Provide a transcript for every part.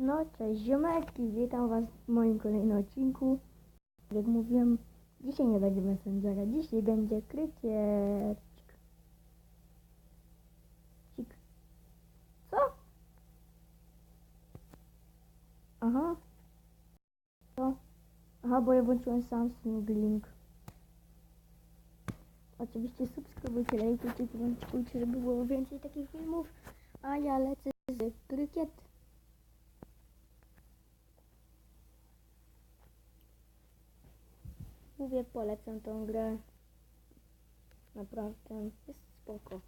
No, cześć ziomeczki, witam was w moim kolejnym odcinku. Jak mówiłem, dzisiaj nie będzie Messengera, dzisiaj będzie kryciercik. Cik. Co? Aha. Co? Aha, bo ja włączyłem Samsung Link. Oczywiście subskrybujcie, lajkujcie, komentujcie, żeby było więcej takich filmów. A ja lecę z krykiet. Mówię, polecam tą grę. Naprawdę jest spoko.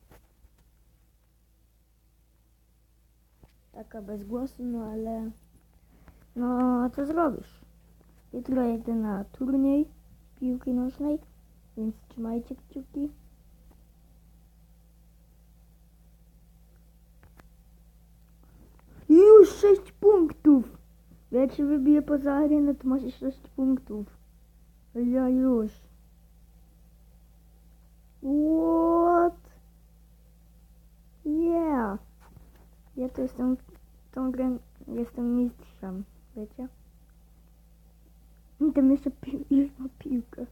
Taka bez głosu, no ale... No, co zrobisz? Jutro jedę na turniej piłki nożnej, więc trzymajcie kciuki. Już 6 punktów! Jak się wybije poza arenę, to masz 6 punktów. Ja już. What? Yeah. Ja to jestem, tą grę jestem mistrzem, wiecie? I tam jeszcze pił, już ma piłkę.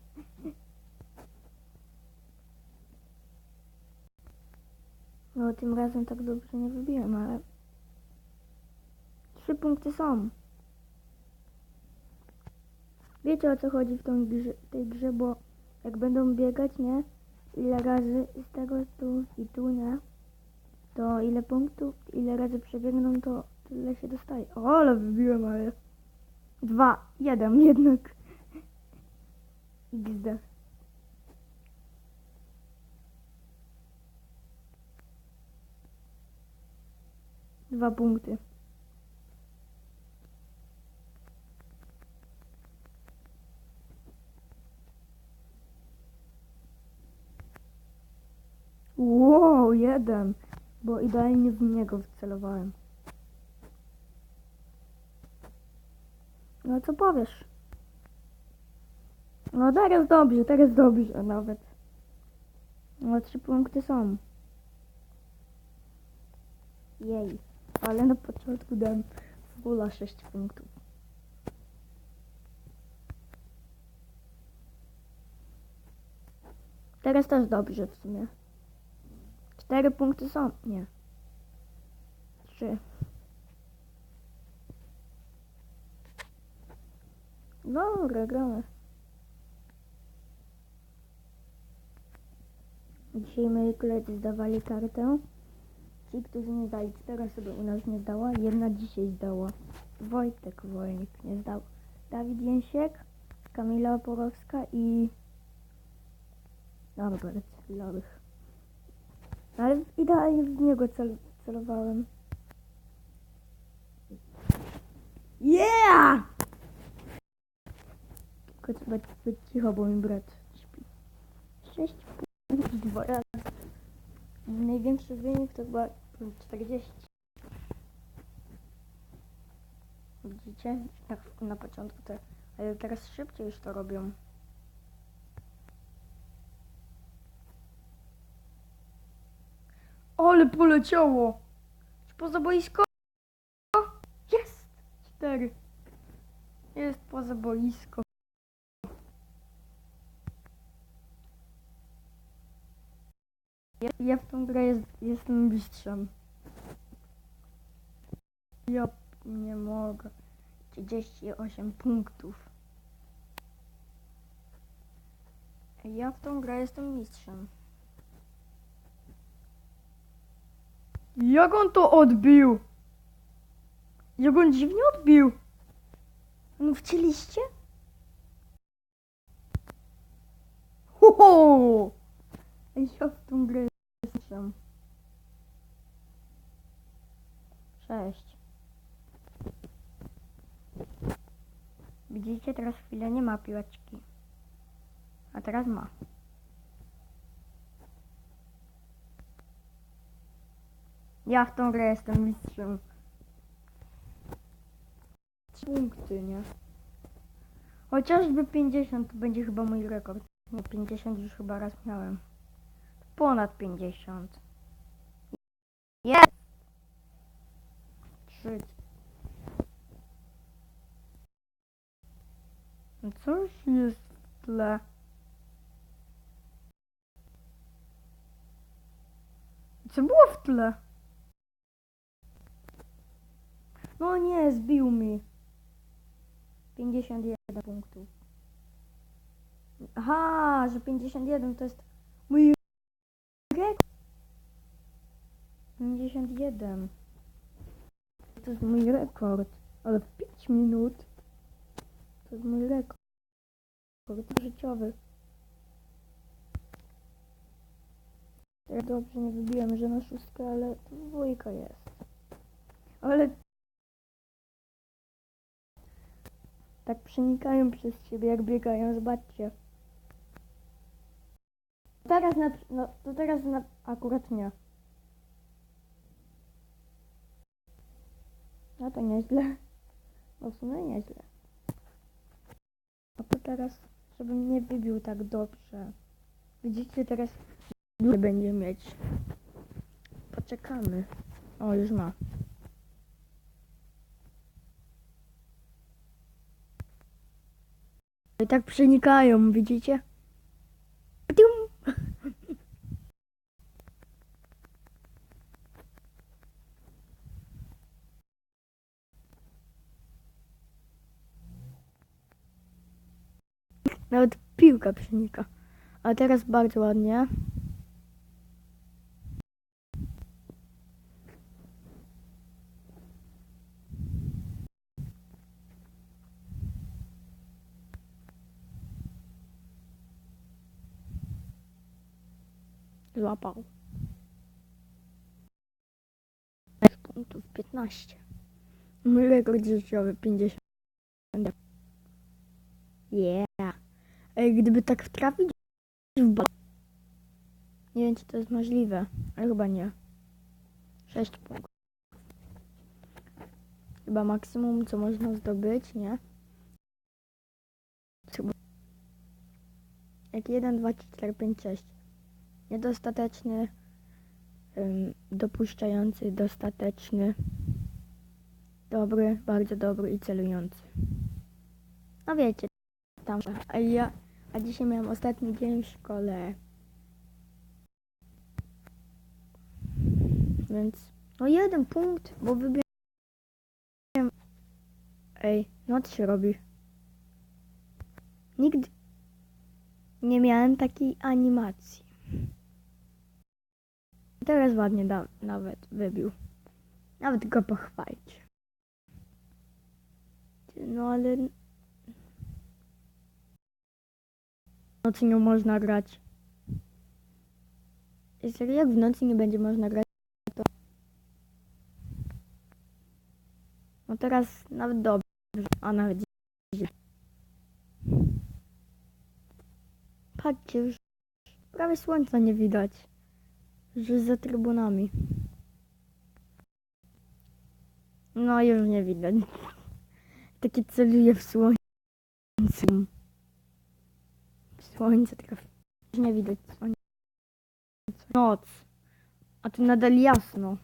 No tym razem tak dobrze nie wybiłem, ale trzy punkty są. Wiecie o co chodzi w tą tej grze, bo jak będą biegać, nie? Ile razy z tego tu i tu, nie? To ile punktów, ile razy przebiegną, to tyle się dostaje. O, ale wybiłem, ale... Dwa, jeden jednak. XD. Dwa punkty. Wow, jeden. Bo idealnie w niego wcelowałem. No co powiesz? No teraz dobrze, teraz dobrze nawet. No trzy punkty są. Jej. Ale na początku dałem fula 6 punktów. Teraz też dobrze w sumie. Cztery punkty są. Nie. Trzy. Dobra, gramy. Dzisiaj moi koledzy zdawali kartę. Ci, którzy nie zdali, cztery osoby u nas nie zdała. Jedna dzisiaj zdała. Wojtek Wolnik nie zdał. Dawid Jęsiek, Kamila Oporowska i Norbert Ale idealnie w niego cel celowałem. Yeah! Tylko trzeba być cicho, bo mi brat śpi. 6 punktów dwa razy. Największy wynik to chyba 40. Widzicie? Tak na początku te, ale teraz szybciej już to robią. Ale poleciało! Poza boisko? Jest! Cztery. Jest poza boisko. Ja, ja w tą grę jest, jestem mistrzem. Ja nie mogę. 38 punktów. Ja w tą grę jestem mistrzem. Jak on to odbił? Jak on dziwnie odbił? No wcieliście? Ho, ho! Ja w tą grę jestem. Sześć. Widzicie, teraz chwilę nie ma piłeczki. A teraz ma. Ja w tą grę jestem mistrzem. Trzy punkty, nie? Chociażby 50 to będzie chyba mój rekord. No 50 już chyba raz miałem. Ponad 50. Jest! Trzy. No, coś jest w tle. Co było w tle? No nie, zbił mi. 51 punktów. Aha, że 51 to jest mój rekord. 51. To jest mój rekord. Ale w 5 minut. To jest mój rekord. Rekord życiowy. Dobrze nie wybiłem, że na szóstkę, ale dwójka jest. Ale tak przenikają przez siebie, jak biegają, zobaczcie. Teraz na, no to teraz na, akurat nie. No to nieźle. No w sumie nieźle. A to teraz, żebym nie wybił tak dobrze. Widzicie, teraz nie będzie mieć. Poczekamy. O, już ma. I tak przenikają, widzicie? Ptium. Nawet piłka przenika. A teraz bardzo ładnie. Złapał. Z punktów 15. Mój rekord życiowy 50. Yeah. Ej, gdyby tak wtrafić w bal... Nie wiem, czy to jest możliwe, ale chyba nie. 6 punktów. Chyba maksimum, co można zdobyć, nie? Jak 1, 2, 3, 4, 5, 6. Niedostateczny, dopuszczający, dostateczny, dobry, bardzo dobry i celujący. No wiecie, tam. A ja, a dzisiaj miałem ostatni dzień w szkole. Więc, no jeden punkt, bo wybiłem. Ej, noc się robi. Nigdy nie miałem takiej animacji. Teraz ładnie da, nawet wybił. Nawet go pochwalić. No ale w nocy nie można grać. Jeżeli jak w nocy nie będzie można grać, to... No teraz nawet dobrze, a nawet źle. Patrzcie, już prawie słońca nie widać. Już jest za trybunami. No już nie widać. Takie celuje w słońcu. Słońce trafi. Nie widać słońca. Noc. A tu nadal jasno.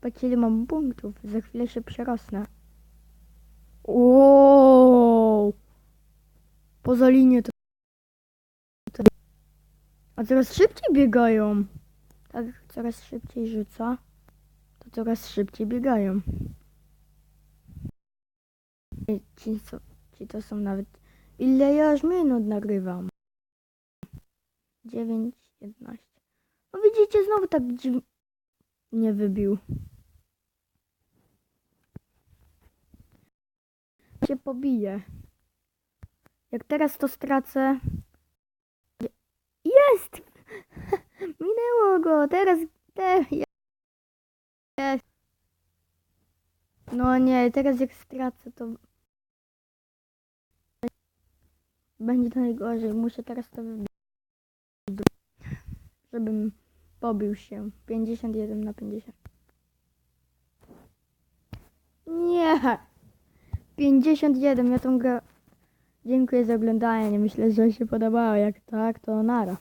Patrzcie ile mam punktów. Za chwilę się przerosnę. Wow. Poza linię to... A coraz szybciej biegają. Tak, coraz szybciej rzuca. To coraz szybciej biegają. Ci, co, ci to są nawet... Ile ja już minut nagrywam? 9, 11. No widzicie, znowu tak nie wybił. Się pobije. Jak teraz to stracę... Jest! Minęło go! Teraz... Te, jest. No nie, teraz jak stracę to... Będzie najgorzej. Muszę teraz to wybić. Żebym pobił się. 51 na 50. Nie! 51, ja tą grę... Dziękuję za oglądanie. Myślę, że się podobało. Jak tak, to nara.